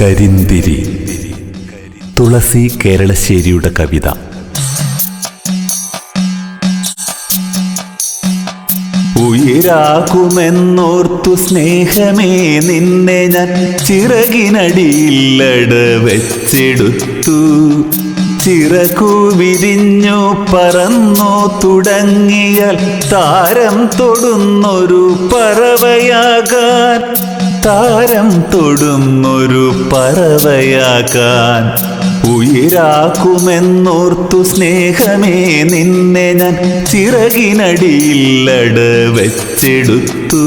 കരിന്തിരി. തുളസി കേരളശ്ശേരിയുടെ കവിത. ഉയരാക്കുമെന്നോർത്തു സ്നേഹമേ നിന്നെ ഞാൻ ചിറകിനടിയില്ലട വെച്ചെടുത്തു ചിറകു വിരിഞ്ഞു പറന്നു തുടങ്ങിയാൽ താരം തൊടുന്നൊരു പറവയാകാൻ താരം തൊടുന്നൊരു പറവയാകാൻ ഉയരാക്കുമെന്നോർത്തു സ്നേഹമേ നിന്നെ ഞാൻ ചിറകിനടിയില്ലട വെച്ചെടുത്തു.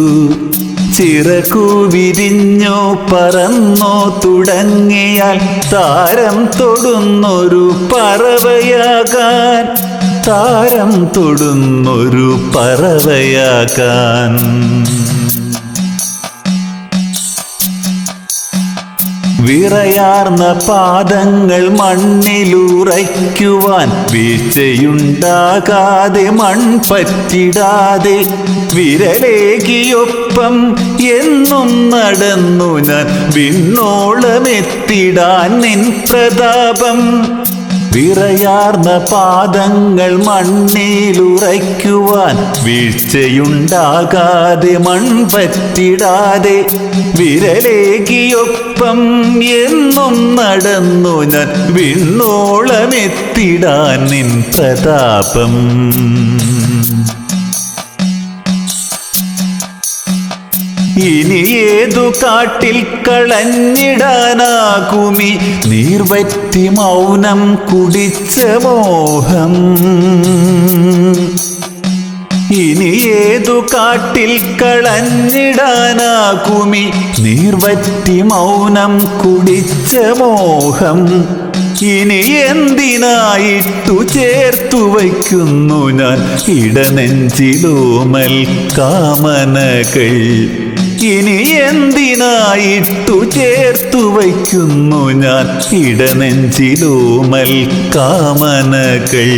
ചിറകു വിരിഞ്ഞോ പറന്നോ തുടങ്ങിയാൽ താരം തൊടുന്നൊരു പറവയാകാൻ താരം തൊടുന്നൊരു പറവയാകാൻ. വിറയാർന്ന പാദങ്ങൾ മണ്ണിലുറയ്ക്കുവാൻ വീഴ്ചയുണ്ടാകാതെ മൺപറ്റിടാതെ വിരലേകിയൊപ്പം എന്നും നടന്നു ഞാൻ വിണ്ണോളമെത്തിടാൻ നിൻ പ്രതാപം. വിറയാർന്ന പാദങ്ങൾ മണ്ണിലുറയ്ക്കുവാൻ വീഴ്ചയുണ്ടാകാതെ മൺപറ്റിടാതെ വിരലേകിയൊപ്പം എന്നും നടന്നു ഞാൻ വിണ്ണോളമെത്തിടാൻ നിൻ പ്രതാപം. ഇനി ഏതു കാട്ടിൽ കളഞ്ഞിടാനാകുമി? നീർവറ്റി മൗനം കുടിച്ച മോഹം. ഇനി ഏതു കാട്ടിൽ കളഞ്ഞിടാനാകുമി? നീർവറ്റി മൗനം കുടിച്ച മോഹം. ഇനി എന്തിനായിട്ടു ചേർത്തു വയ്ക്കുന്നു ഞാൻ? ഇടനെഞ്ചിലോമൽ കാമനകൾ. ഇനി എന്തിനായിട്ടു ചേർത്തു വയ്ക്കുന്നു ഞാൻ? ഇടനെഞ്ചിലോമൽ കാമനകൾ.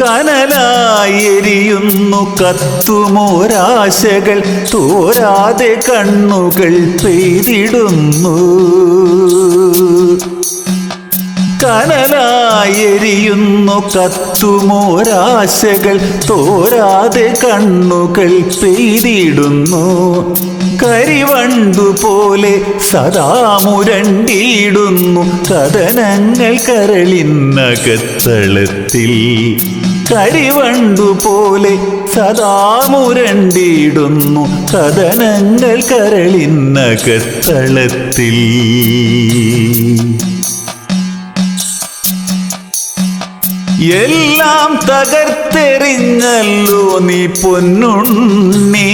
കനലായെരിയുന്നു കത്തുമോരാശകൾ തോരാതെ കണ്ണുകൾ പെയ്തിടുന്നു. കനലായെരിയുന്നു കത്തുമോരാശകൾ. തോരാതെ കണ്ണുകൾ പെയ്തിടുന്നു. കരിവണ്ടു പോലെ സദാ മുരണ്ടിയിടുന്നു കഥനങ്ങൾ കരളിന്നകത്തളത്തിൽ. കരിവണ്ടു പോലെ സദാ മുരണ്ടിയിടുന്നു കഥനങ്ങൾ കരളിനകത്തളത്തിൽ എല്ലാം തകർത്തെറിഞ്ഞല്ലോ നീ പൊന്നുണ്ണി.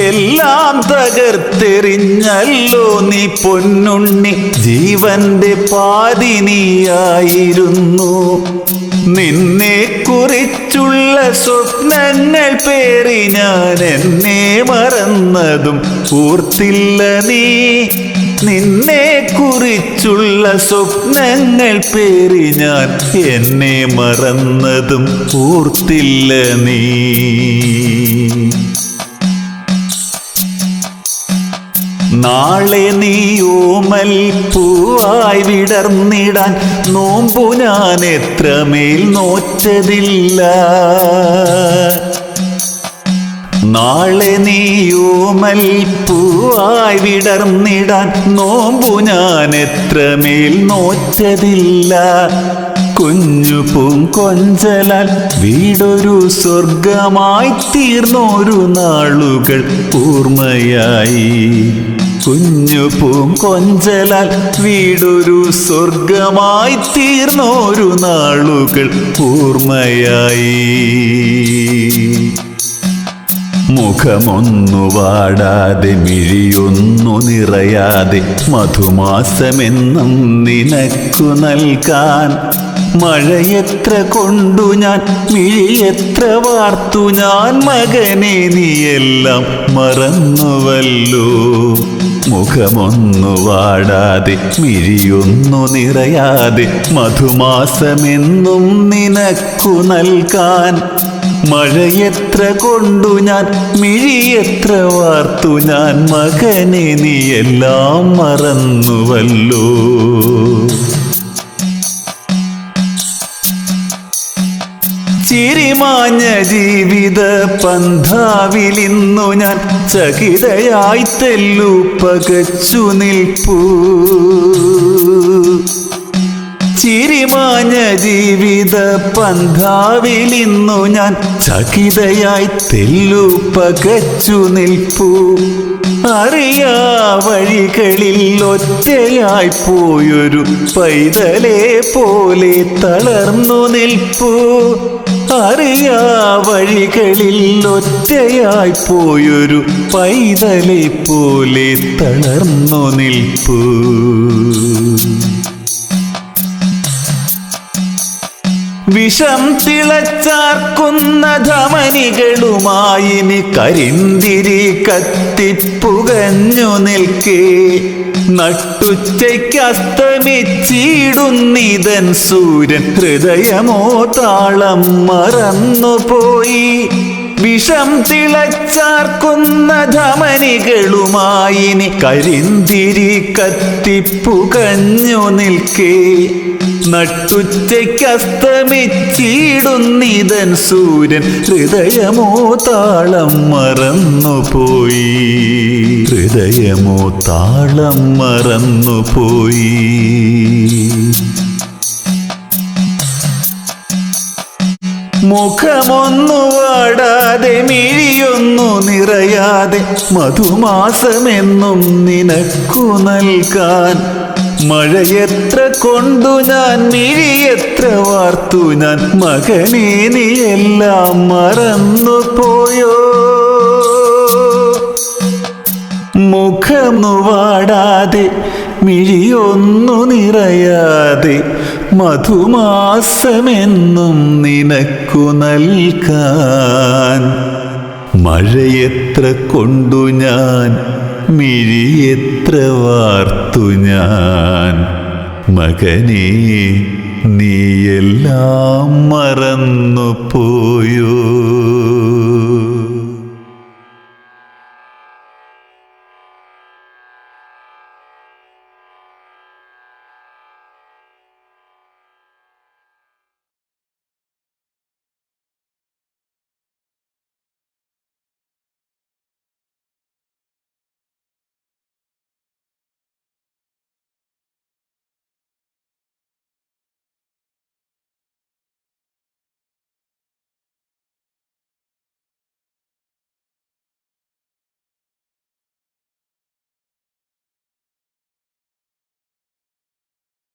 എല്ലാം തകർത്തെറിഞ്ഞല്ലോ നീ പൊന്നുണ്ണി. ജീവന്റെ പാതിനിയായിരുന്നു നിന്നെ കുറിച്ചുള്ള സ്വപ്നങ്ങൾ പേറി ഞാൻ എന്നെ മറന്നതും ഓർത്തില്ല നീ. നിന്നെ കുറിച്ചുള്ള സ്വപ്നങ്ങൾ പേറി ഞാൻ എന്നെ മറന്നതും ഓർത്തില്ല നീ. നാളെ നീ ഓമൽ പൂവായി വിടർന്നിടാൻ നോമ്പു ഞാൻ എത്രമേൽ നോച്ചതില്ല നാളെ നീയോ മൽപ്പൂവായി പൂവായി വിടർന്നിടാൻ നോമ്പു ഞാൻ എത്രമേൽ നോച്ചതില്ല കുഞ്ഞു പൂങ്കൊഞ്ചലാൽ വീടൊരു സ്വർഗമായി തീർന്നൊരു നാളുകൾ ഓർമ്മയായി കുഞ്ഞു പൂങ്കൊഞ്ചലാൽ വീടൊരു സ്വർഗമായി തീർന്നൊരു നാളുകൾ ഓർമ്മയായി മുഖമൊന്നു വാടാതെ മിഴിയൊന്നു നിറയാതെ മധുമാസമെന്നും നിനക്കു നൽകാൻ. മഴയെത്ര കൊണ്ടു ഞാൻ മിഴിയെത്ര വാർത്തു ഞാൻ മകനെ നീയെല്ലാം മറന്നുവല്ലോ. മുഖമൊന്നു വാടാതെ മിഴിയൊന്നു നിറയാതെ മധുമാസമെന്നും നിനക്കു നൽകാൻ. മഴയെത്ര കൊണ്ടു ഞാൻ മിഴിയെത്ര വാർത്തു ഞാൻ മകനെ നീ എല്ലാം മറന്നുവല്ലോ. ചിരിമാഞ്ഞ ജീവിത പന്ഥാവിലിന്നു ഞാൻ ചകിതയായി തെല്ലു പകച്ചു നിൽപ്പൂ. ചിരിമാഞ്ഞ ജീവിത പന്ഥാവിലിന്നു ഞാൻ ചകിതയായി തെല്ലു പകച്ചു നിൽപ്പൂ. അറിയാ വഴികളിൽ ഒറ്റയായി പോയൊരു പൈതലെ പോലെ തളർന്നു നിൽപ്പൂ. അറിയാ വഴികളിൽ ഒറ്റയായി പോയൊരു പൈതലെ പോലെ തളർന്നു നിൽപ്പൂ. വിഷം തിളച്ചാർക്കുന്ന ധമനികളുമായി കരിന്തിരി കത്തിപ്പുകഞ്ഞു നിൽക്കേ. നട്ടുച്ചയ്ക്കസ്തമിച്ചിടുന്നിതൻ സൂര്യൻ ഹൃദയമോ താളം മറന്നുപോയി. വിഷം തിളച്ചാർക്കുന്ന ധമനികളുമായി കരിന്തിരി കത്തിപ്പുകഞ്ഞു നിൽക്കേ. നട്ടുച്ചയ്ക്കസ്തമിച്ചിടുന്നിതൻ സൂര്യൻ ഹൃദയമോ താളം മറന്നുപോയി. ഹൃദയമോ താളം മറന്നുപോയി. മുഖമൊന്നു വാടാതെ മിഴിയൊന്നു നിറയാതെ മധുമാസമെന്നും നിനക്കു നൽകാൻ മഴയെത്ര കൊണ്ടു ഞാൻ മിഴിയെത്ര വാർത്തു ഞാൻ മകനെ നീ എല്ലാം മറന്നു പോയോ? മുഖം വാടാതെ മിഴിയൊന്നു നിറയാതെ മധുമാസമെന്നും നിനക്കു നൽകാൻ. മഴയെത്ര കൊണ്ടു ഞാൻ മിഴിയെത്ര വാർത്തു ഞാൻ? മകനെ നീയെല്ലാം മറന്നു പോയോ